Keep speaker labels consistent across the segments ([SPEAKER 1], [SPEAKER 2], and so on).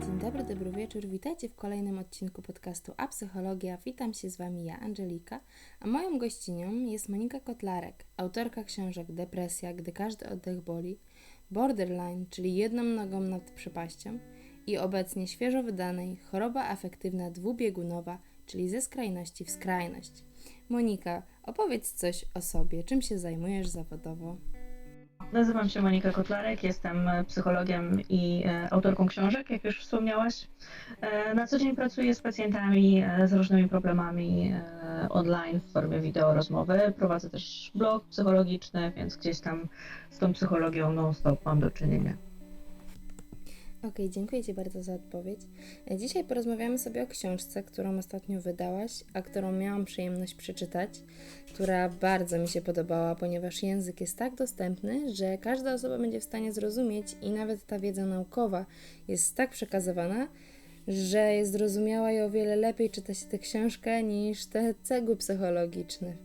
[SPEAKER 1] Dzień dobry, dobry wieczór. Witajcie w kolejnym odcinku podcastu A Psychologia. Witam się z Wami ja, Angelika, a moją gościnią jest Monika Kotlarek, autorka książek Depresja, gdy każdy oddech boli, Borderline, czyli jedną nogą nad przepaścią i obecnie świeżo wydanej Choroba afektywna dwubiegunowa, czyli ze skrajności w skrajność. Monika, opowiedz coś o sobie, czym się zajmujesz zawodowo?
[SPEAKER 2] Nazywam się Monika Kotlarek, jestem psychologiem i e, autorką książek, jak już wspomniałaś. E, Na co dzień pracuję z pacjentami e, z różnymi problemami e, online w formie wideo rozmowy. Prowadzę też blog psychologiczny, więc gdzieś tam z tą psychologią non-stop mam do czynienia.
[SPEAKER 1] Okej, dziękuję Ci bardzo za odpowiedź. Dzisiaj porozmawiamy sobie o książce, którą ostatnio wydałaś, a którą miałam przyjemność przeczytać, która bardzo mi się podobała, ponieważ język jest tak dostępny, że każda osoba będzie w stanie zrozumieć i nawet ta wiedza naukowa jest tak przekazywana, że jest zrozumiała i o wiele lepiej czyta się tę książkę niż te cegły psychologiczne.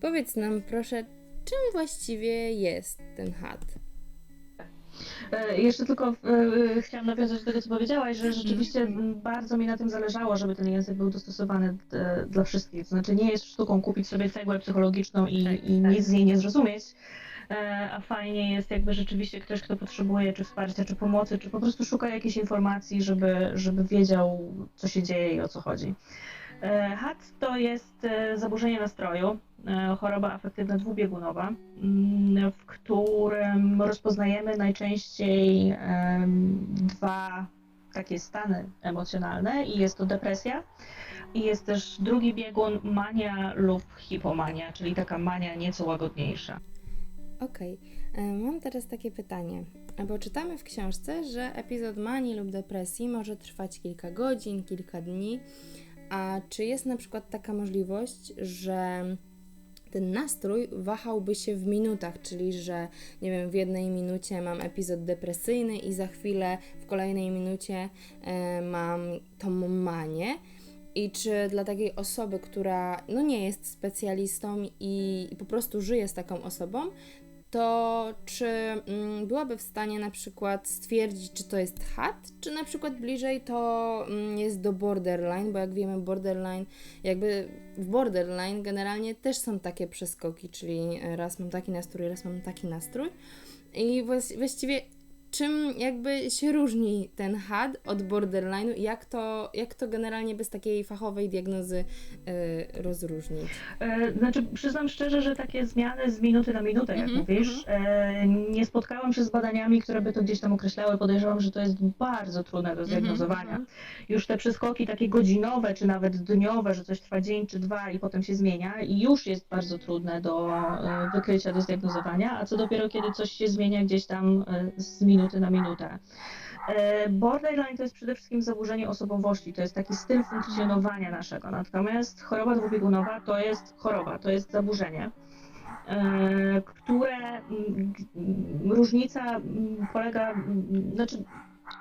[SPEAKER 1] Powiedz nam proszę, czym właściwie jest ten chat?
[SPEAKER 2] E, Jeszcze tylko e, chciałam nawiązać do tego, co powiedziałaś, że rzeczywiście m, bardzo mi na tym zależało, żeby ten język był dostosowany dla wszystkich. To znaczy nie jest sztuką kupić sobie cegłę psychologiczną i,
[SPEAKER 1] Tak,
[SPEAKER 2] i
[SPEAKER 1] tak.
[SPEAKER 2] nic z niej nie zrozumieć, e, a fajnie jest jakby rzeczywiście ktoś, kto potrzebuje czy wsparcia, czy pomocy, czy po prostu szuka jakiejś informacji, żeby, żeby wiedział, co się dzieje i o co chodzi. E, HAT to jest e, zaburzenie nastroju, e, choroba afektywna dwubiegunowa, mm, w którym rozpoznajemy najczęściej dwa takie stany emocjonalne i jest to depresja i jest też drugi biegun mania lub hipomania, czyli taka mania nieco łagodniejsza.
[SPEAKER 1] Okej, e, mam teraz takie pytanie, bo czytamy w książce, że epizod manii lub depresji może trwać kilka godzin, kilka dni, a czy jest na przykład taka możliwość, że ten nastrój wahałby się w minutach, czyli że nie wiem, w jednej minucie mam epizod depresyjny i za chwilę w kolejnej minucie e, mam tą manię. I czy dla takiej osoby, która no nie jest specjalistą i, i po prostu żyje z taką osobą, to czy mm, byłaby w stanie na przykład stwierdzić, czy to jest HAT, czy na przykład bliżej to mm, jest do borderline, bo jak wiemy, borderline, jakby w borderline generalnie też są takie przeskoki, czyli raz mam taki nastrój, raz mam taki nastrój. I właściwie czym jakby się różni ten HAD od borderline'u i jak to, jak to generalnie bez takiej fachowej diagnozy y, rozróżnić?
[SPEAKER 2] E, Znaczy, przyznam szczerze, że takie zmiany z minuty na minutę, jak
[SPEAKER 1] Mhm,
[SPEAKER 2] mówisz, e, nie spotkałam się z badaniami, które by to gdzieś tam określały. Podejrzewam, że to jest bardzo trudne do zdiagnozowania.
[SPEAKER 1] mhm.
[SPEAKER 2] Już te przeskoki takie godzinowe, czy nawet dniowe, że coś trwa dzień czy dwa i potem się zmienia, i już jest bardzo trudne do e, wykrycia, do zdiagnozowania, a co dopiero, kiedy coś się zmienia gdzieś tam z minuty na minutę. E, Borderline to jest przede wszystkim zaburzenie osobowości, to jest taki styl funkcjonowania naszego. Natomiast choroba dwubiegunowa to jest choroba, to jest zaburzenie, e, które mm, g- różnica mm, polega, mm, znaczy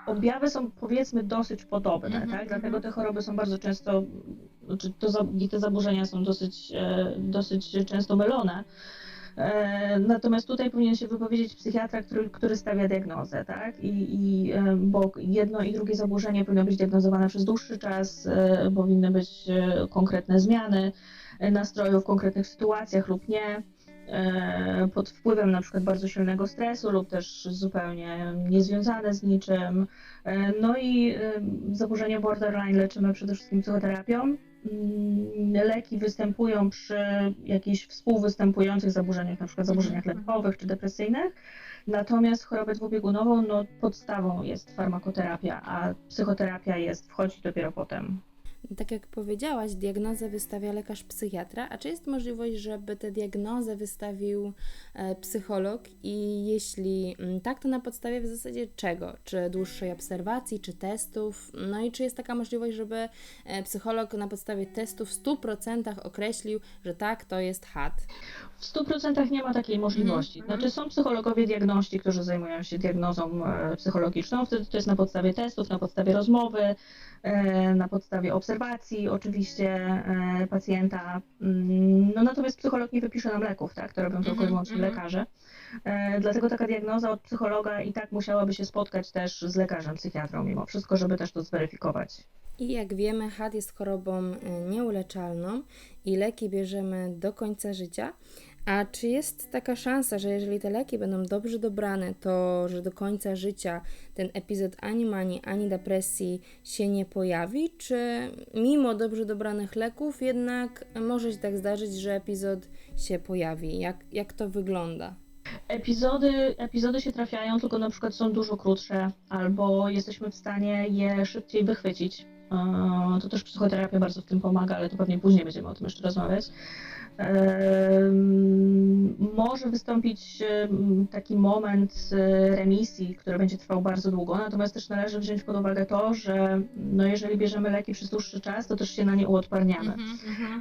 [SPEAKER 2] objawy są powiedzmy dosyć podobne,
[SPEAKER 1] Mhm,
[SPEAKER 2] tak?
[SPEAKER 1] mhm.
[SPEAKER 2] Dlatego te choroby są bardzo często, znaczy to, te zaburzenia są dosyć, e, dosyć często mylone. E, Natomiast tutaj powinien się wypowiedzieć psychiatra, który, który stawia diagnozę, tak? I, i, e, bo jedno i drugie zaburzenie powinno być diagnozowane przez dłuższy czas, e, powinny być konkretne zmiany nastroju w konkretnych sytuacjach lub nie, pod wpływem na przykład bardzo silnego stresu lub też zupełnie niezwiązane z niczym. No i zaburzenie borderline leczymy przede wszystkim psychoterapią. Mm, Leki występują przy jakichś współwystępujących zaburzeniach, na przykład zaburzeniach
[SPEAKER 1] Mhm.
[SPEAKER 2] lękowych czy depresyjnych. Natomiast chorobę dwubiegunową, no podstawą jest farmakoterapia, a psychoterapia jest, wchodzi dopiero potem.
[SPEAKER 1] Tak jak powiedziałaś, diagnozę wystawia lekarz psychiatra, a czy jest możliwość, żeby tę diagnozę wystawił e, psycholog i jeśli mm, tak, to na podstawie w zasadzie czego? Czy dłuższej obserwacji, czy testów? No i czy jest taka możliwość, żeby e, psycholog na podstawie testów w 100% określił, że tak, to jest HAD?
[SPEAKER 2] W 100% nie ma takiej możliwości.
[SPEAKER 1] Mhm,
[SPEAKER 2] Znaczy są psychologowie diagności, którzy zajmują się diagnozą e, psychologiczną, wtedy to jest na podstawie testów, na podstawie rozmowy, na podstawie obserwacji obserwacji oczywiście e, pacjenta. Mm, No natomiast psycholog nie wypisze nam leków, tak? To robią tylko i
[SPEAKER 1] Mhm,
[SPEAKER 2] wyłącznie
[SPEAKER 1] mhm.
[SPEAKER 2] lekarze. E, Dlatego taka diagnoza od psychologa i tak musiałaby się spotkać też z lekarzem psychiatrą mimo wszystko, żeby też to zweryfikować.
[SPEAKER 1] I jak wiemy, HAD jest chorobą y, nieuleczalną i leki bierzemy do końca życia. A czy jest taka szansa, że jeżeli te leki będą dobrze dobrane, to że do końca życia ten epizod ani manii, ani depresji się nie pojawi? Czy mimo dobrze dobranych leków jednak może się tak zdarzyć, że epizod się pojawi? Jak, jak to wygląda?
[SPEAKER 2] Epizody, epizody się trafiają, tylko na przykład są dużo krótsze, albo jesteśmy w stanie je szybciej wychwycić. To też psychoterapia bardzo w tym pomaga, ale to pewnie później będziemy o tym jeszcze rozmawiać. Może wystąpić taki moment e, remisji, który będzie trwał bardzo długo, natomiast też należy wziąć pod uwagę to, że no jeżeli bierzemy leki przez dłuższy czas, to też się na nie uodparniamy.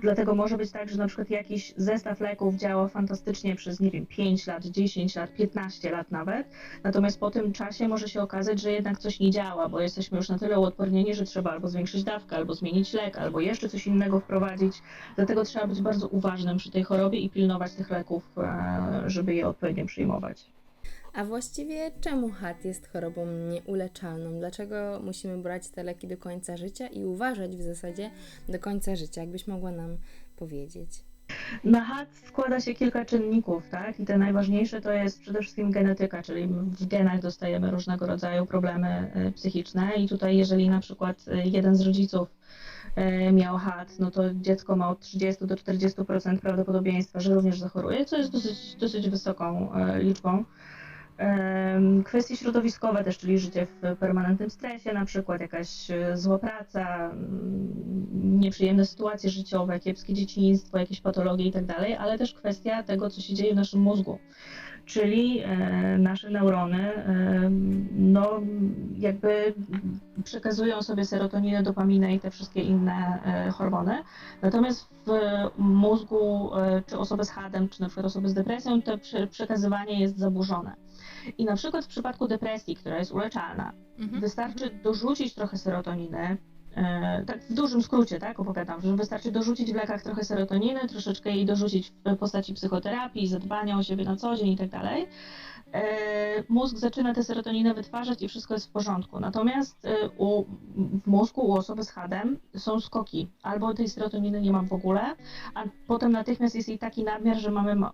[SPEAKER 2] Dlatego może być tak, że na przykład jakiś zestaw leków działa fantastycznie przez, nie wiem, 5 lat, 10 lat, 15 lat nawet, natomiast po tym czasie może się okazać, że jednak coś nie działa, bo jesteśmy już na tyle uodpornieni, że trzeba albo zwiększyć dawkę, albo zmienić lek, albo jeszcze coś innego wprowadzić. Dlatego trzeba być bardzo uważnym przy tej chorobie i pilnować tych leków, e, żeby je odpowiednio przyjmować.
[SPEAKER 1] A właściwie czemu HAD jest chorobą nieuleczalną? Dlaczego musimy brać te leki do końca życia i uważać w zasadzie do końca życia? Jakbyś mogła nam powiedzieć?
[SPEAKER 2] Na HAD składa się kilka czynników, tak? I te najważniejsze to jest przede wszystkim genetyka, czyli w genach dostajemy różnego rodzaju problemy e, psychiczne i tutaj jeżeli na przykład e, jeden z rodziców e, miał HAD, no to dziecko ma od 30 do 40% prawdopodobieństwa, że również zachoruje, co jest dosyć, dosyć wysoką liczbą. Kwestie środowiskowe też, czyli życie w permanentnym stresie, na przykład jakaś e, zła praca, mm, nieprzyjemne sytuacje życiowe, kiepskie dzieciństwo, jakieś patologie i tak ale też kwestia tego, co się dzieje w naszym mózgu. Czyli e, nasze neurony e, no, jakby przekazują sobie serotoninę, dopaminę i te wszystkie inne e, hormony. Natomiast w mózgu czy osoby z HAD-em, czy na przykład osoby z depresją, to prze- przekazywanie jest zaburzone. I na przykład w przypadku depresji, która jest uleczalna, wystarczy dorzucić trochę serotoniny. E, Tak w dużym skrócie, tak, opowiadam, że wystarczy dorzucić w lekach trochę serotoniny, troszeczkę jej dorzucić w postaci psychoterapii, zadbania o siebie na co dzień i tak dalej. E, Mózg zaczyna tę serotoninę wytwarzać i wszystko jest w porządku. Natomiast e, u, w mózgu u osoby z HAD-em są skoki. Albo tej serotoniny nie mam w ogóle, a potem natychmiast jest jej taki nadmiar, że, mamy, ma-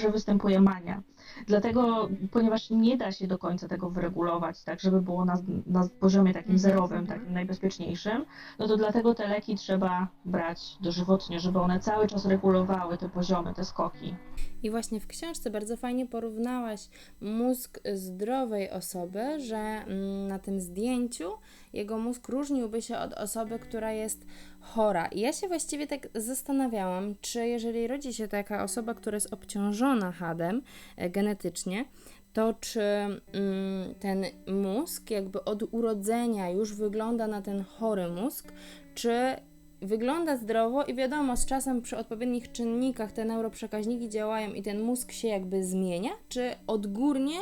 [SPEAKER 2] że występuje mania. Dlatego, ponieważ nie da się do końca tego wyregulować, tak żeby było na, na poziomie takim
[SPEAKER 1] Mhm,
[SPEAKER 2] zerowym, takim najbezpieczniejszym, no to dlatego te leki trzeba brać dożywotnie, żeby one cały czas regulowały te poziomy, te skoki.
[SPEAKER 1] I właśnie w książce bardzo fajnie porównałaś mózg zdrowej osoby, że mm, na tym zdjęciu jego mózg różniłby się od osoby, która jest chora. I ja się właściwie tak zastanawiałam, czy jeżeli rodzi się taka osoba, która jest obciążona hadem e, genetycznie, to czy mm, ten mózg jakby od urodzenia już wygląda na ten chory mózg, czy wygląda zdrowo i wiadomo, z czasem przy odpowiednich czynnikach te neuroprzekaźniki działają i ten mózg się jakby zmienia, czy odgórnie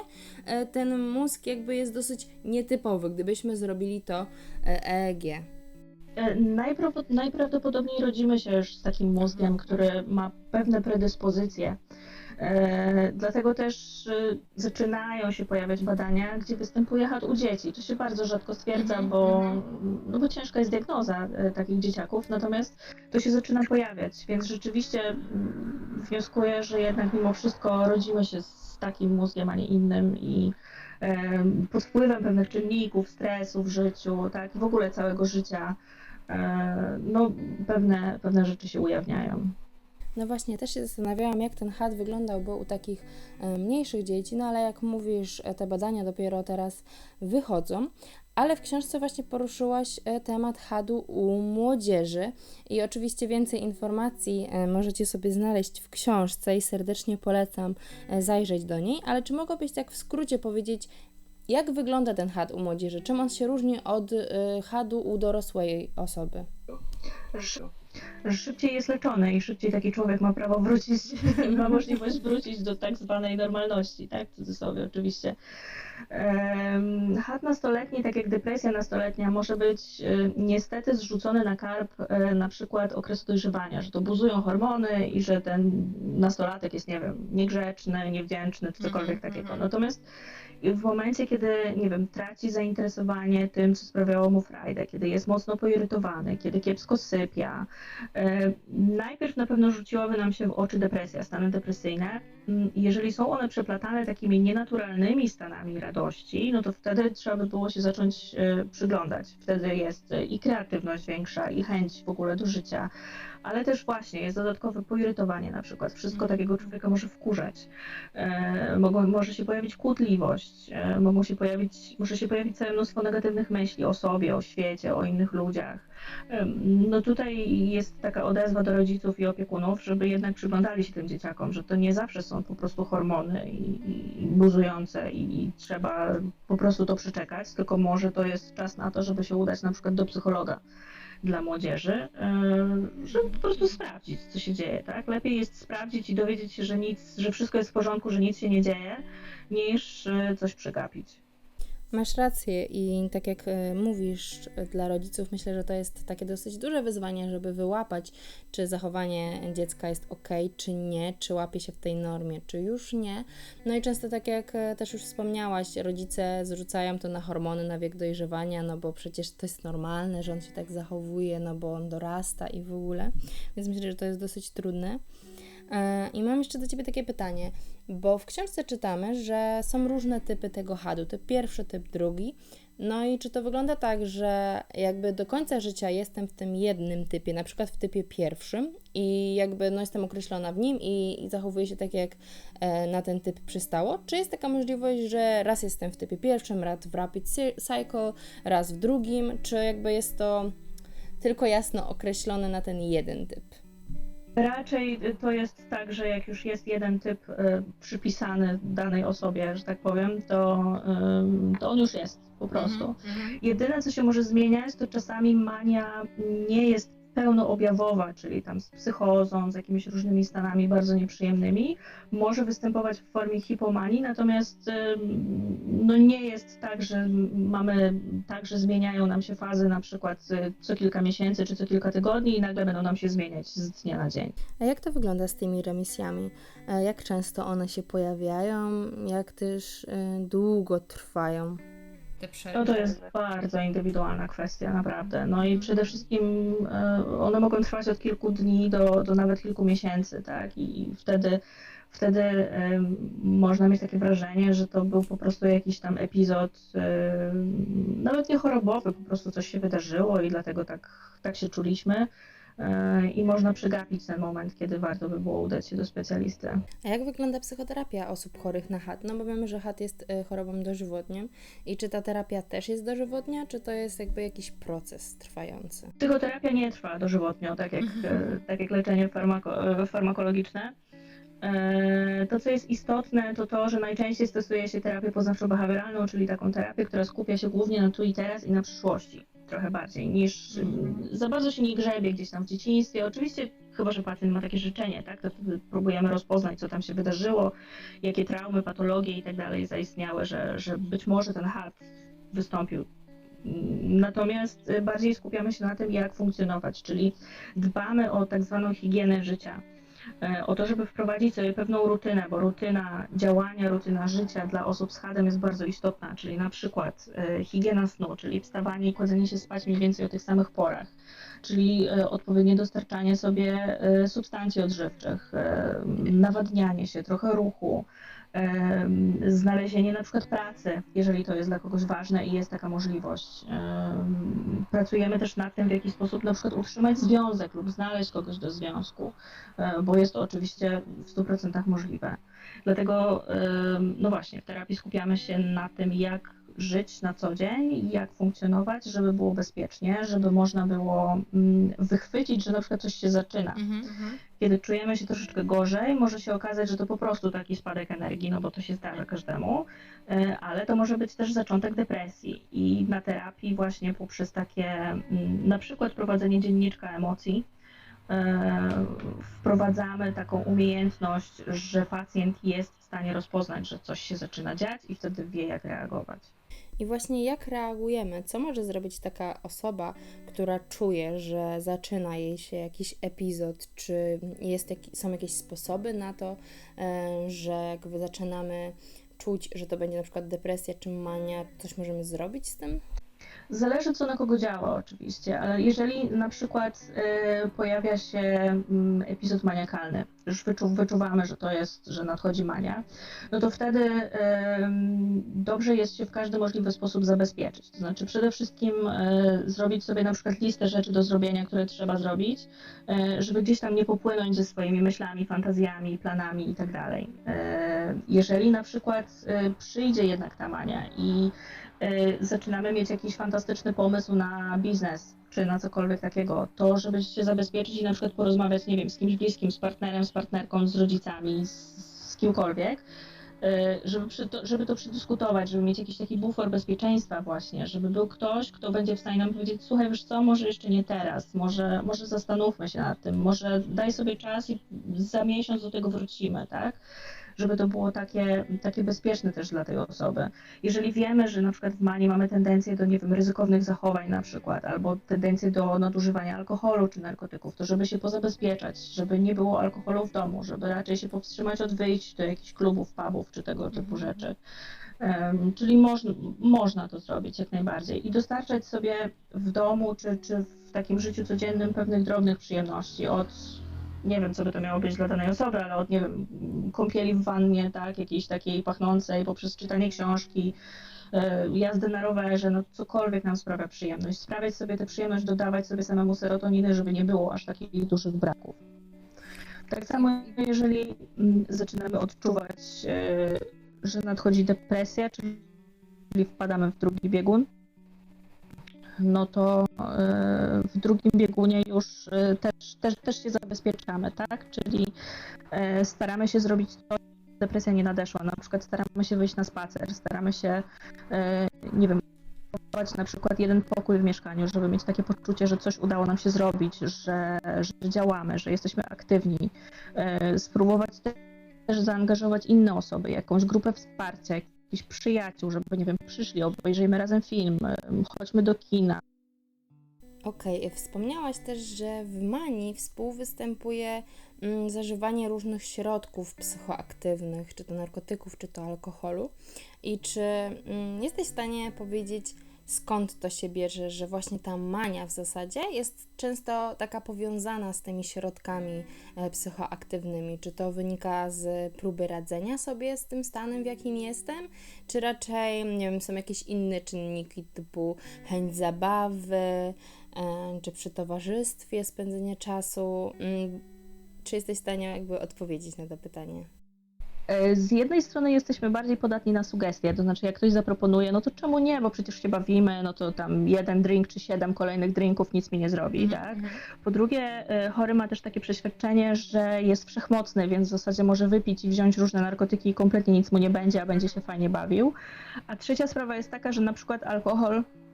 [SPEAKER 1] e, ten mózg jakby jest dosyć nietypowy, gdybyśmy zrobili to EEG.
[SPEAKER 2] E, Najprawd- najprawdopodobniej rodzimy się już z takim mózgiem, który ma pewne predyspozycje. E, dlatego też e, zaczynają się pojawiać badania, gdzie występuje HAD u dzieci. To się bardzo rzadko stwierdza,
[SPEAKER 1] Mhm,
[SPEAKER 2] bo, no bo ciężka jest diagnoza e, takich dzieciaków, natomiast to się zaczyna pojawiać, więc rzeczywiście mm, wnioskuję, że jednak mimo wszystko rodzimy się z takim mózgiem, a nie innym i em, pod wpływem pewnych czynników, stresu w życiu, tak, w ogóle całego życia, e, no pewne, pewne rzeczy się ujawniają.
[SPEAKER 1] No właśnie, też się zastanawiałam, jak ten HAD wyglądałby u takich e, mniejszych dzieci, no ale jak mówisz, e, te badania dopiero teraz wychodzą. Ale w książce właśnie poruszyłaś e, temat HAD-u u młodzieży i oczywiście więcej informacji możecie sobie znaleźć w książce i serdecznie polecam zajrzeć do niej. Ale czy mogłabyś tak w skrócie powiedzieć, jak wygląda ten HAD u młodzieży? Czym on się różni od HAD-u u dorosłej osoby?
[SPEAKER 2] Sz- Szybciej jest leczony i szybciej taki człowiek ma prawo wrócić, ma możliwość wrócić do tak zwanej normalności, tak, w cudzysłowie oczywiście. Hat nastoletni, tak jak depresja nastoletnia, może być e, niestety zrzucony na karp e, na przykład okresu dojrzewania, że to buzują hormony i że ten nastolatek jest, nie wiem, niegrzeczny, niewdzięczny czy cokolwiek
[SPEAKER 1] Mhm,
[SPEAKER 2] takiego.
[SPEAKER 1] mhm.
[SPEAKER 2] Natomiast w momencie, kiedy, nie wiem, traci zainteresowanie tym, co sprawiało mu frajdę, kiedy jest mocno poirytowany, kiedy kiepsko sypia, e, najpierw na pewno rzuciłaby nam się w oczy depresja, stany depresyjne. Mm, Jeżeli są one przeplatane takimi nienaturalnymi stanami radości, no to wtedy trzeba by było się zacząć e, przyglądać. Wtedy jest e, i kreatywność większa, i chęć w ogóle do życia, ale też właśnie jest dodatkowe poirytowanie na przykład. Wszystko takiego człowieka może wkurzać. E, mogą, może się pojawić kłótliwość, e, mogą się pojawić, może się pojawić całe mnóstwo negatywnych myśli o sobie, o świecie, o innych ludziach. No tutaj jest taka odezwa do rodziców i opiekunów, żeby jednak przyglądali się tym dzieciakom, że to nie zawsze są po prostu hormony i, i buzujące i, i trzeba po prostu to przeczekać, tylko może to jest czas na to, żeby się udać na przykład do psychologa dla młodzieży, e, żeby po prostu sprawdzić, co się dzieje, tak? Lepiej jest sprawdzić i dowiedzieć się, że nic, że wszystko jest w porządku, że nic się nie dzieje, niż e, coś przegapić.
[SPEAKER 1] Masz rację i tak jak e, mówisz dla rodziców, myślę, że to jest takie dosyć duże wyzwanie, żeby wyłapać, czy zachowanie dziecka jest ok, czy nie, czy łapie się w tej normie, czy już nie. No i często tak jak e, też już wspomniałaś, rodzice zrzucają to na hormony, na wiek dojrzewania, no bo przecież to jest normalne, że on się tak zachowuje, no bo on dorasta i w ogóle. Więc myślę, że to jest dosyć trudne. E, I mam jeszcze do Ciebie takie pytanie, bo w książce czytamy, że są różne typy tego hadu, typ pierwszy, typ drugi. No i czy to wygląda tak, że jakby do końca życia jestem w tym jednym typie, na przykład w typie pierwszym i jakby no jestem określona w nim i, i zachowuję się tak, jak e, na ten typ przystało? Czy jest taka możliwość, że raz jestem w typie pierwszym, raz w rapid cy- cycle, raz w drugim, czy jakby jest to tylko jasno określone na ten jeden typ?
[SPEAKER 2] Raczej to jest tak, że jak już jest jeden typ e, przypisany danej osobie, że tak powiem, to, to on już jest po prostu. Jedyne, co się może zmieniać, to czasami mania nie jest pełnoobjawowa, czyli tam z psychozą, z jakimiś różnymi stanami bardzo nieprzyjemnymi. Może występować w formie hipomanii, natomiast no nie jest tak, że mamy tak, że zmieniają nam się fazy na przykład y, co kilka miesięcy czy co kilka tygodni i nagle będą nam się zmieniać z dnia na dzień.
[SPEAKER 1] A jak to wygląda z tymi remisjami? E, Jak często one się pojawiają? Jak też e, długo trwają? Te przerwy.
[SPEAKER 2] No to jest bardzo indywidualna kwestia, naprawdę. No i przede wszystkim e, one mogą trwać od kilku dni do, do nawet kilku miesięcy, tak? I wtedy, wtedy em, można mieć takie wrażenie, że to był po prostu jakiś tam epizod, em, nawet nie chorobowy, po prostu coś się wydarzyło i dlatego tak, tak się czuliśmy. I można przegapić ten moment, kiedy warto by było udać się do specjalisty.
[SPEAKER 1] A jak wygląda psychoterapia osób chorych na HAD? No bo wiemy, że HAD jest e, chorobą dożywotnią. I czy ta terapia też jest dożywotnia, czy to jest jakby jakiś proces trwający?
[SPEAKER 2] Psychoterapia nie trwa dożywotnio, tak jak, e, tak jak leczenie farmako, e, farmakologiczne. E, To, co jest istotne, to to, że najczęściej stosuje się terapię poznawczo-behawioralną, czyli taką terapię, która skupia się głównie na tu i teraz i na przyszłości, trochę bardziej, niż mm, za bardzo się nie grzebie gdzieś tam w dzieciństwie. Oczywiście, chyba że pacjent ma takie życzenie, tak, to próbujemy rozpoznać, co tam się wydarzyło, jakie traumy, patologie i tak dalej zaistniały, że, że być może ten HAD wystąpił Natomiast y, bardziej skupiamy się na tym, jak funkcjonować, czyli dbamy o tak zwaną higienę życia. E, O to, żeby wprowadzić sobie pewną rutynę, bo rutyna działania, rutyna życia dla osób z HAD-em jest bardzo istotna, czyli na przykład e, higiena snu, czyli wstawanie i kładzenie się spać mniej więcej o tych samych porach, czyli e, odpowiednie dostarczanie sobie substancji odżywczych, nawadnianie się, trochę ruchu, znalezienie na przykład pracy, jeżeli to jest dla kogoś ważne i jest taka możliwość. Em, Pracujemy też nad tym, w jaki sposób na przykład utrzymać związek lub znaleźć kogoś do związku, e, bo jest to oczywiście w 100% możliwe. Dlatego, no właśnie, w terapii skupiamy się na tym, jak żyć na co dzień, jak funkcjonować, żeby było bezpiecznie, żeby można było mm, wychwycić, że na przykład coś się zaczyna.
[SPEAKER 1] Mhm.
[SPEAKER 2] Kiedy czujemy się troszeczkę gorzej, może się okazać, że to po prostu taki spadek energii, no bo to się zdarza każdemu, e, ale to może być też zaczątek depresji. I na terapii właśnie poprzez takie mm, na przykład prowadzenie dzienniczka emocji, e, wprowadzamy taką umiejętność, że pacjent jest w stanie rozpoznać, że coś się zaczyna dziać i wtedy wie, jak reagować.
[SPEAKER 1] I właśnie jak reagujemy? Co może zrobić taka osoba, która czuje, że zaczyna jej się jakiś epizod? Czy jest, są jakieś sposoby na to, e, że jakby zaczynamy czuć, że to będzie na przykład depresja czy mania? Coś możemy zrobić z tym?
[SPEAKER 2] Zależy, co na kogo działa, oczywiście, ale jeżeli na przykład e, pojawia się mm, epizod maniakalny, już wyczu, wyczuwamy, że to jest, że nadchodzi mania, no to wtedy em, dobrze jest się w każdy możliwy sposób zabezpieczyć. To znaczy, przede wszystkim e, zrobić sobie na przykład listę rzeczy do zrobienia, które trzeba zrobić, e, żeby gdzieś tam nie popłynąć ze swoimi myślami, fantazjami, planami itd. E, Jeżeli na przykład e, przyjdzie jednak ta mania i y, zaczynamy mieć jakiś fantastyczny pomysł na biznes, czy na cokolwiek takiego, to żeby się zabezpieczyć i na przykład porozmawiać, nie wiem, z kimś bliskim, z partnerem, z partnerką, z rodzicami, z, z kimkolwiek, y, żeby, przy to, żeby to przedyskutować, żeby mieć jakiś taki bufor bezpieczeństwa właśnie, żeby był ktoś, kto będzie w stanie nam powiedzieć, słuchaj, wiesz co, może jeszcze nie teraz, może, może zastanówmy się nad tym, może daj sobie czas i za miesiąc do tego wrócimy, tak? Żeby to było takie, takie bezpieczne też dla tej osoby jeżeli wiemy, że na przykład w manii mamy tendencję do, nie wiem, ryzykownych zachowań na przykład, albo tendencję do nadużywania alkoholu czy narkotyków, to żeby się pozabezpieczać, żeby nie było alkoholu w domu, żeby raczej się powstrzymać od wyjść do jakichś klubów, pubów czy tego typu rzeczy. Em, czyli można, można to zrobić jak najbardziej i dostarczać sobie w domu czy, czy w takim życiu codziennym pewnych drobnych przyjemności od nie wiem, co by to miało być dla danej osoby, ale od, nie wiem, kąpieli w wannie, tak, jakiejś takiej pachnącej, poprzez czytanie książki, e, jazdy na rowerze, no cokolwiek nam sprawia przyjemność. Sprawiać sobie tę przyjemność, dodawać sobie samemu serotoniny, żeby nie było aż takich dużych braków. Tak samo, jeżeli mm, zaczynamy odczuwać, e, że nadchodzi depresja, czyli wpadamy w drugi biegun, no to e, w drugim biegunie już e, też, też, też się zabezpieczamy, tak? Czyli e, staramy się zrobić to, depresja nie nadeszła. Na przykład staramy się wyjść na spacer, staramy się, nie wiem, na przykład jeden pokój w mieszkaniu, żeby mieć takie poczucie, że coś udało nam się zrobić, że, że działamy, że jesteśmy aktywni. Spróbować też zaangażować inne osoby, jakąś grupę wsparcia, jakichś przyjaciół, żeby, nie wiem, przyszli, obejrzyjmy razem film, chodźmy do kina.
[SPEAKER 1] Okej, wspomniałaś też, że w manii współwystępuje mm, zażywanie różnych środków psychoaktywnych, czy to narkotyków, czy to alkoholu. I czy mm, jesteś w stanie powiedzieć, skąd to się bierze, że właśnie ta mania w zasadzie jest często taka powiązana z tymi środkami e, psychoaktywnymi? Czy to wynika z próby radzenia sobie z tym stanem, w jakim jestem, czy raczej, nie wiem, są jakieś inne czynniki typu chęć zabawy, e, czy przy towarzystwie spędzenie czasu. Mm, Czy jesteś w stanie jakby odpowiedzieć na to pytanie?
[SPEAKER 2] E, Z jednej strony jesteśmy bardziej podatni na sugestie, to znaczy jak ktoś zaproponuje, no to czemu nie, bo przecież się bawimy, no to tam jeden drink czy siedem kolejnych drinków nic mi nie zrobi, tak? Po drugie, e, chory ma też takie przeświadczenie, że jest wszechmocny, więc w zasadzie może wypić i wziąć różne narkotyki i kompletnie nic mu nie będzie, a będzie się fajnie bawił. A trzecia sprawa jest taka, że na przykład alkohol, mm,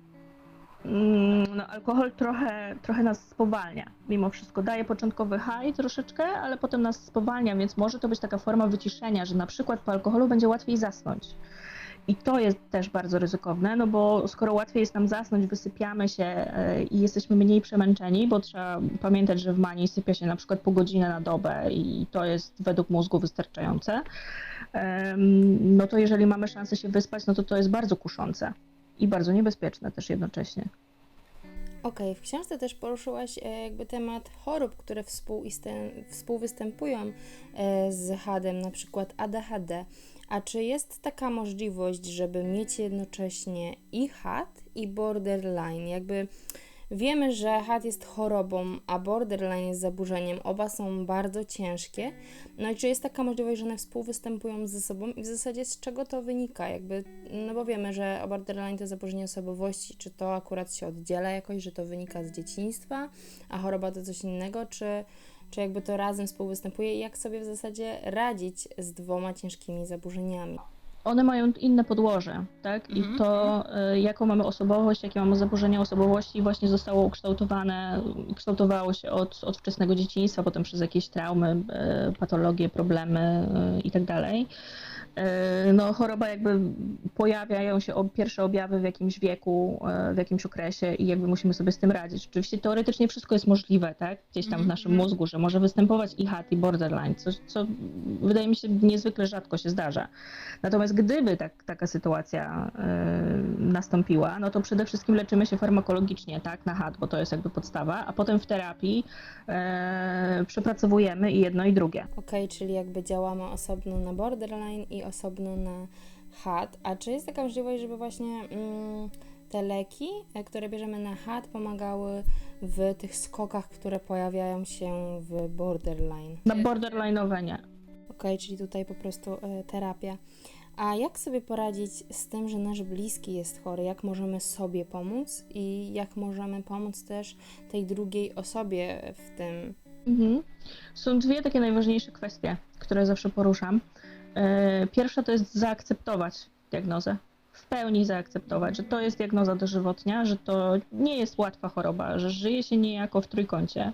[SPEAKER 2] no alkohol trochę, trochę nas spowalnia. Mimo wszystko daje początkowy high troszeczkę, ale potem nas spowalnia, więc może to być taka forma wyciszenia, że na przykład po alkoholu będzie łatwiej zasnąć. I to jest też bardzo ryzykowne, no bo skoro łatwiej jest nam zasnąć, wysypiamy się e, i jesteśmy mniej przemęczeni, bo trzeba pamiętać, że w manii sypia się na przykład po godzinę na dobę i to jest według mózgu wystarczające, no to jeżeli mamy szansę się wyspać, no to to jest bardzo kuszące i bardzo niebezpieczne też jednocześnie.
[SPEAKER 1] Okej, w książce też poruszyłaś e, jakby temat chorób, które współwystępują e, z HAD-em, na przykład ADHD. A czy jest taka możliwość, żeby mieć jednocześnie i HAD, i borderline? Jakby Wiemy, że HAD jest chorobą, a borderline jest zaburzeniem. Oba są bardzo ciężkie. No i czy jest taka możliwość, że one współwystępują ze sobą i w zasadzie z czego to wynika? Jakby, no bo wiemy, że borderline to zaburzenie osobowości. Czy to akurat się oddziela jakoś, że to wynika z dzieciństwa, a choroba to coś innego, czy, czy jakby to razem współwystępuje i jak sobie w zasadzie radzić z dwoma ciężkimi zaburzeniami?
[SPEAKER 2] One mają inne podłoże, tak?
[SPEAKER 1] Mhm.
[SPEAKER 2] I to, y, jaką mamy osobowość, jakie mamy zaburzenia osobowości, właśnie zostało ukształtowane, kształtowało się od, od wczesnego dzieciństwa, potem przez jakieś traumy, y, patologie, problemy y, i tak dalej. No, choroba jakby pojawiają się pierwsze objawy w jakimś wieku, y, w jakimś okresie i jakby musimy sobie z tym radzić. Oczywiście teoretycznie wszystko jest możliwe, tak? Gdzieś tam w
[SPEAKER 1] Mhm,
[SPEAKER 2] naszym
[SPEAKER 1] mhm.
[SPEAKER 2] mózgu, że może występować i HAT, i borderline, coś, co wydaje mi się niezwykle rzadko się zdarza. Natomiast gdyby tak, taka sytuacja y, nastąpiła, no to przede wszystkim leczymy się farmakologicznie, tak, na HAT, bo to jest jakby podstawa, a potem w terapii y, przepracowujemy i jedno i drugie.
[SPEAKER 1] Okej, czyli jakby działamy osobno na borderline i osobno na HAD. A czy jest taka możliwość, żeby właśnie mm, te leki, e, które bierzemy na HAD, pomagały w tych skokach, które pojawiają się w borderline?
[SPEAKER 2] Na borderline'owe nie.
[SPEAKER 1] Okej, czyli tutaj po prostu e, terapia. A jak sobie poradzić z tym, że nasz bliski jest chory? Jak możemy sobie pomóc i jak możemy pomóc też tej drugiej osobie w tym?
[SPEAKER 2] Mhm. Są dwie takie najważniejsze kwestie, które zawsze poruszam. E, Pierwsza to jest zaakceptować diagnozę. W pełni zaakceptować, że to jest diagnoza dożywotnia, że to nie jest łatwa choroba, że żyje się niejako w trójkącie.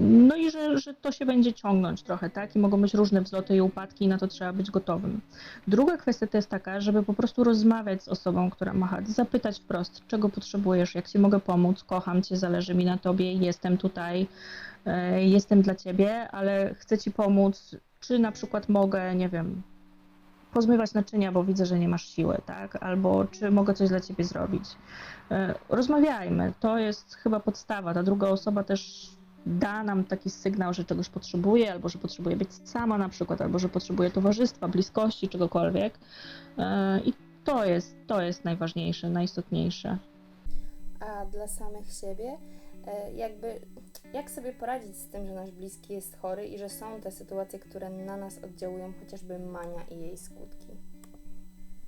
[SPEAKER 2] No i że, że to się będzie ciągnąć trochę, tak? I mogą być różne wzloty i upadki, i na to trzeba być gotowym. Druga kwestia to jest taka, żeby po prostu rozmawiać z osobą, która ma HAD, zapytać wprost, czego potrzebujesz, jak ci mogę pomóc, kocham cię, zależy mi na tobie, jestem tutaj, jestem dla ciebie, ale chcę ci pomóc, czy na przykład mogę, nie wiem, pozmywać naczynia, bo widzę, że nie masz siły, tak? Albo czy mogę coś dla ciebie zrobić. E, Rozmawiajmy, to jest chyba podstawa. Ta druga osoba też da nam taki sygnał, że czegoś potrzebuje, albo że potrzebuje być sama na przykład, albo że potrzebuje towarzystwa, bliskości, czegokolwiek. E, I to jest, to jest najważniejsze, najistotniejsze.
[SPEAKER 1] A dla samych siebie, e, jakby jak sobie poradzić z tym, że nasz bliski jest chory i że są te sytuacje, które na nas oddziałują, chociażby mania i jej skutki?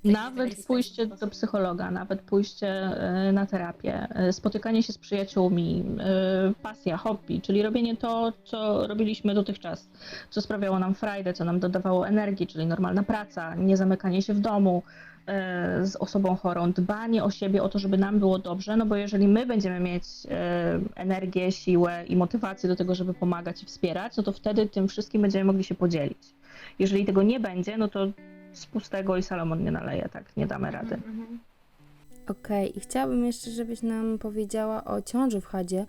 [SPEAKER 2] Nawet pójście do psychologa, nawet pójście e, na terapię, e, spotykanie się z przyjaciółmi, e, pasja, hobby, czyli robienie to, co robiliśmy dotychczas, co sprawiało nam frajdę, co nam dodawało energii, czyli normalna praca, nie zamykanie się w domu e, z osobą chorą, dbanie o siebie, o to, żeby nam było dobrze, no bo jeżeli my będziemy mieć e, energię, siłę i motywację do tego, żeby pomagać i wspierać, no to wtedy tym wszystkim będziemy mogli się podzielić. Jeżeli tego nie będzie, no to z pustego i Salomon nie naleje, tak, nie damy rady.
[SPEAKER 1] Okej, i chciałabym jeszcze, żebyś nam powiedziała o ciąży w Hadzie, e,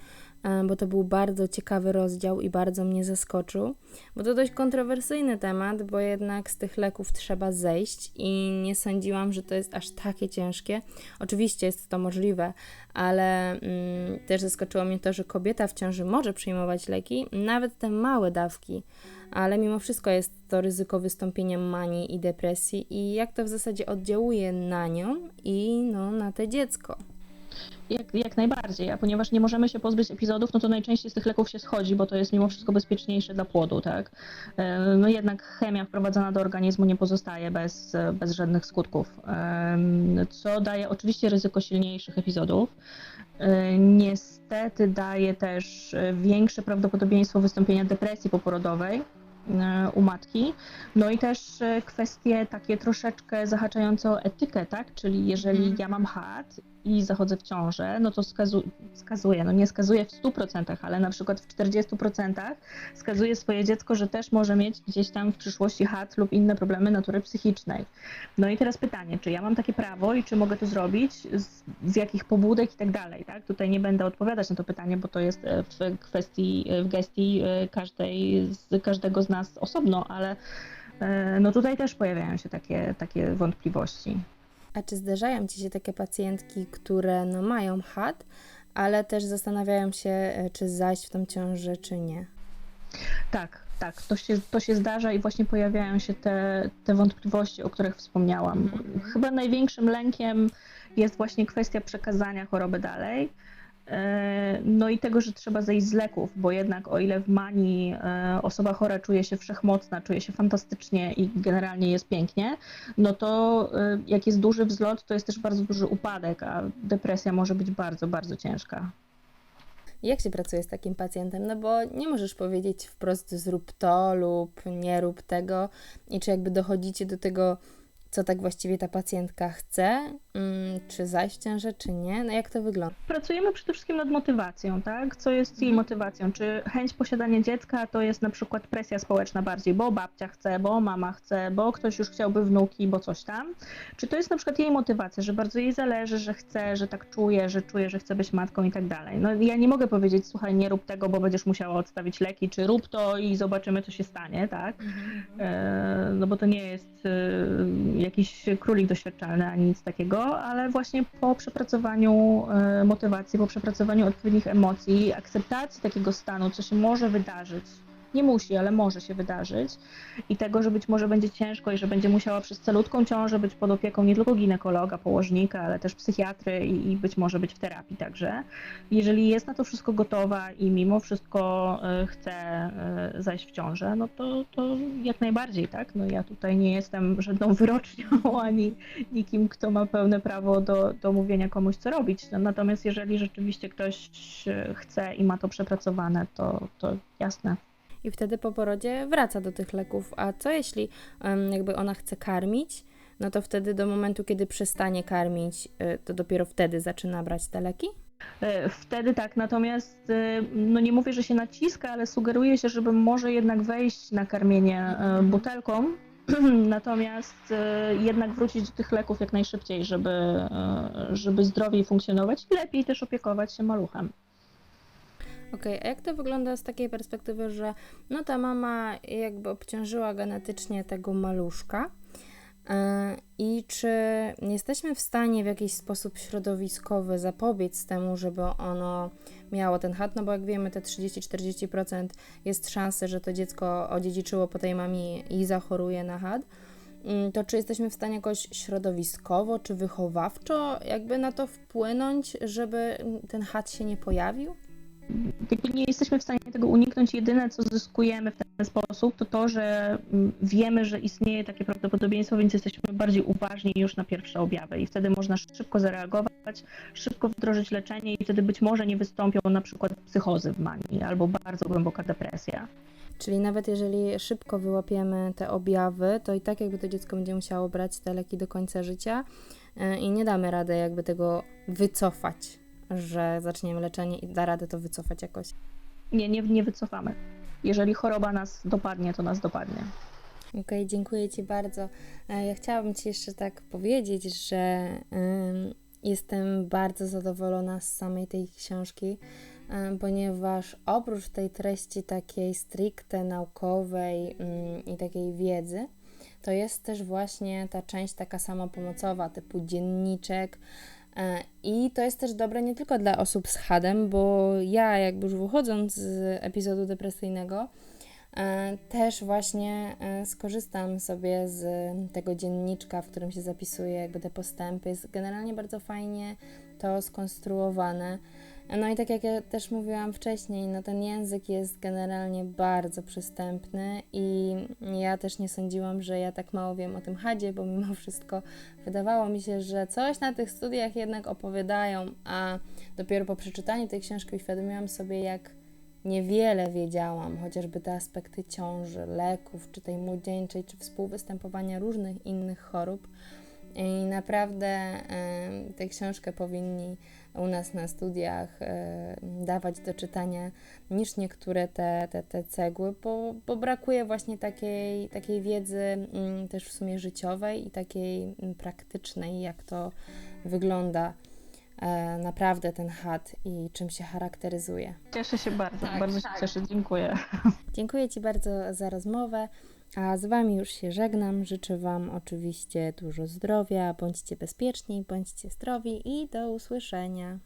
[SPEAKER 1] bo to był bardzo ciekawy rozdział i bardzo mnie zaskoczył, bo to dość kontrowersyjny temat, bo jednak z tych leków trzeba zejść i nie sądziłam, że to jest aż takie ciężkie. Oczywiście jest to możliwe, ale mm, też zaskoczyło mnie to, że kobieta w ciąży może przyjmować leki, nawet te małe dawki, ale mimo wszystko jest to ryzyko wystąpienia manii i depresji i jak to w zasadzie oddziałuje na nią i no, na te dziecko.
[SPEAKER 2] Jak, jak najbardziej, a ponieważ nie możemy się pozbyć epizodów, no to najczęściej z tych leków się schodzi, bo to jest mimo wszystko bezpieczniejsze dla płodu, tak? E, No jednak chemia wprowadzana do organizmu nie pozostaje bez, bez żadnych skutków, Em, co daje oczywiście ryzyko silniejszych epizodów. E, Niestety daje też e, większe prawdopodobieństwo wystąpienia depresji poporodowej e, u matki. No i też e, kwestie takie troszeczkę zahaczające o etykę, tak? Czyli jeżeli
[SPEAKER 1] Mhm.
[SPEAKER 2] ja mam HAT i zachodzę w ciążę, no to skazu skazuję, no nie skazuję w 100%, ale na przykład w 40% skazuję swoje dziecko, że też może mieć gdzieś tam w przyszłości HAT lub inne problemy natury psychicznej. No i teraz pytanie, czy ja mam takie prawo i czy mogę to zrobić, z, z jakich pobudek i tak dalej, tak? Tutaj nie będę odpowiadać na to pytanie, bo to jest e, w kwestii, e, w gestii e, każdej, z każdego z nas osobno, ale no tutaj też pojawiają się takie, takie wątpliwości.
[SPEAKER 1] A czy zdarzają Ci się takie pacjentki, które no, mają HAD, ale też zastanawiają się, e, czy zajść w tą ciążę, czy nie?
[SPEAKER 2] Tak, tak, to się, to się zdarza i właśnie pojawiają się te, te wątpliwości, o których wspomniałam.
[SPEAKER 1] Mhm.
[SPEAKER 2] Chyba największym lękiem jest właśnie kwestia przekazania choroby dalej. E, No i tego, że trzeba zejść z leków, bo jednak o ile w manii e, osoba chora czuje się wszechmocna, czuje się fantastycznie i generalnie jest pięknie, no to e, jak jest duży wzlot, to jest też bardzo duży upadek, a depresja może być bardzo, bardzo ciężka.
[SPEAKER 1] Jak się pracuje z takim pacjentem? No bo nie możesz powiedzieć wprost zrób to lub nie rób tego. I czy jakby dochodzicie do tego, co tak właściwie ta pacjentka chce, czy zajść ciążę, czy nie? No jak to wygląda?
[SPEAKER 2] Pracujemy przede wszystkim nad motywacją, tak? Co jest jej
[SPEAKER 1] Mhm.
[SPEAKER 2] motywacją? Czy chęć posiadania dziecka to jest na przykład presja społeczna bardziej, bo babcia chce, bo mama chce, bo ktoś już chciałby wnuki, bo coś tam? Czy to jest na przykład jej motywacja, że bardzo jej zależy, że chce, że tak czuje, że czuje, że chce być matką i tak dalej? No ja nie mogę powiedzieć, słuchaj, nie rób tego, bo będziesz musiała odstawić leki, czy rób to i zobaczymy, co się stanie, tak? E, no bo to nie jest e, jakiś królik doświadczalny ani nic takiego, ale właśnie po przepracowaniu e, motywacji, po przepracowaniu odpowiednich emocji, akceptacji takiego stanu, co się może wydarzyć, nie musi, ale może się wydarzyć i tego, że być może będzie ciężko i że będzie musiała przez calutką ciążę być pod opieką nie tylko ginekologa, położnika, ale też psychiatry i, i być może być w terapii także. Jeżeli jest na to wszystko gotowa i mimo wszystko e, chce e, zajść w ciążę, no to, to jak najbardziej, tak? No ja tutaj nie jestem żadną wyrocznią ani nikim, kto ma pełne prawo do, do mówienia komuś, co robić. No, natomiast jeżeli rzeczywiście ktoś e, chce i ma to przepracowane, to, to jasne.
[SPEAKER 1] I wtedy po porodzie wraca do tych leków. A co jeśli jakby ona chce karmić? No to wtedy do momentu, kiedy przestanie karmić, y, to dopiero wtedy zaczyna brać te leki?
[SPEAKER 2] E, Wtedy tak, natomiast e, no nie mówię, że się naciska, ale sugeruje się, żeby może jednak wejść na karmienie e, butelką, natomiast e, jednak wrócić do tych leków jak najszybciej, żeby, e, żeby zdrowiej funkcjonować i lepiej też opiekować się maluchem.
[SPEAKER 1] Okej, a jak to wygląda z takiej perspektywy, że no ta mama jakby obciążyła genetycznie tego maluszka yy, i czy jesteśmy w stanie w jakiś sposób środowiskowy zapobiec temu, żeby ono miało ten HAT, no bo jak wiemy te 30-40% jest szansa, że to dziecko odziedziczyło po tej mamie i zachoruje na HAT, Yy, to czy jesteśmy w stanie jakoś środowiskowo czy wychowawczo jakby na to wpłynąć, żeby ten HAT się nie pojawił?
[SPEAKER 2] Jakby nie jesteśmy w stanie tego uniknąć. Jedyne, co zyskujemy w ten sposób, to to, że mm, wiemy, że istnieje takie prawdopodobieństwo, więc jesteśmy bardziej uważni już na pierwsze objawy i wtedy można szybko zareagować, szybko wdrożyć leczenie i wtedy być może nie wystąpią na przykład psychozy w manii albo bardzo głęboka depresja.
[SPEAKER 1] Czyli nawet jeżeli szybko wyłapiemy te objawy, to i tak jakby to dziecko będzie musiało brać te leki do końca życia yy, i nie damy rady jakby tego wycofać, że zaczniemy leczenie i da radę to wycofać jakoś.
[SPEAKER 2] Nie, nie, nie wycofamy. Jeżeli choroba nas dopadnie, to nas dopadnie.
[SPEAKER 1] Okej, dziękuję Ci bardzo. E, Ja chciałabym Ci jeszcze tak powiedzieć, że ym, jestem bardzo zadowolona z samej tej książki, ym, ponieważ oprócz tej treści takiej stricte naukowej ym, i takiej wiedzy, to jest też właśnie ta część taka samopomocowa, typu dzienniczek. E, I to jest też dobre nie tylko dla osób z HADem, bo ja jakby już wychodząc z epizodu depresyjnego, E, Też właśnie e, skorzystam sobie z tego dzienniczka, w którym się zapisuje jakby te postępy. Jest generalnie bardzo fajnie to skonstruowane. No i tak jak ja też mówiłam wcześniej, no ten język jest generalnie bardzo przystępny i ja też nie sądziłam, że ja tak mało wiem o tym chadzie, bo mimo wszystko wydawało mi się, że coś na tych studiach jednak opowiadają, a dopiero po przeczytaniu tej książki uświadomiłam sobie, jak niewiele wiedziałam, chociażby te aspekty ciąży, leków, czy tej młodzieńczej, czy współwystępowania różnych innych chorób. I naprawdę e, tę książkę powinni u nas na studiach e, dawać do czytania niż niektóre te, te, te cegły, bo, bo brakuje właśnie takiej, takiej wiedzy mm, też w sumie życiowej i takiej mm, praktycznej, jak to wygląda e, naprawdę ten chat i czym się charakteryzuje.
[SPEAKER 2] Cieszę się bardzo,
[SPEAKER 3] Tak,
[SPEAKER 2] bardzo
[SPEAKER 3] tak.
[SPEAKER 2] się cieszę, dziękuję.
[SPEAKER 1] Dziękuję Ci bardzo za rozmowę, a z Wami już się żegnam. Życzę Wam oczywiście dużo zdrowia, bądźcie bezpieczni, bądźcie zdrowi i do usłyszenia.